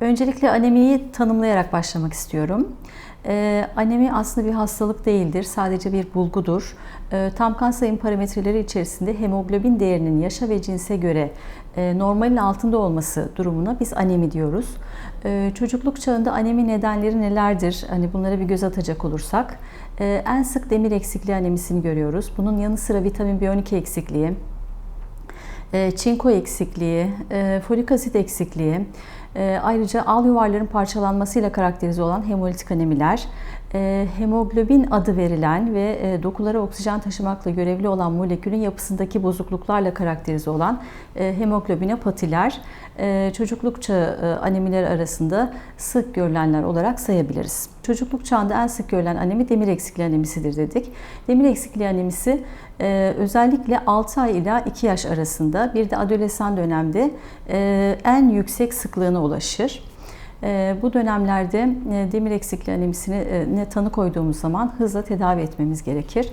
Öncelikle anemiyi tanımlayarak başlamak istiyorum. Ee, anemi aslında bir hastalık değildir, sadece bir bulgudur. Ee, tam kan sayım parametreleri içerisinde hemoglobin değerinin yaşa ve cinse göre e, normalin altında olması durumuna biz anemi diyoruz. Ee, çocukluk çağında anemi nedenleri nelerdir? Hani bunlara bir göz atacak olursak, e, en sık demir eksikliği anemisini görüyoruz. Bunun yanı sıra vitamin B12 eksikliği, e, çinko eksikliği, e, folik asit eksikliği, e, ayrıca al yuvarların parçalanmasıyla karakterize olan hemolitik anemiler, hemoglobin adı verilen ve dokulara oksijen taşımakla görevli olan molekülün yapısındaki bozukluklarla karakterize olan hemoglobinopatiler, çocukluk çağı anemiler arasında sık görülenler olarak sayabiliriz. Çocukluk çağında en sık görülen anemi demir eksikliği anemisidir dedik. Demir eksikliği anemisi özellikle 6 ay ila 2 yaş arasında bir de adolesan dönemde en yüksek sıklığına ulaşır. Bu dönemlerde demir eksikliği anemisine tanı koyduğumuz zaman hızla tedavi etmemiz gerekir.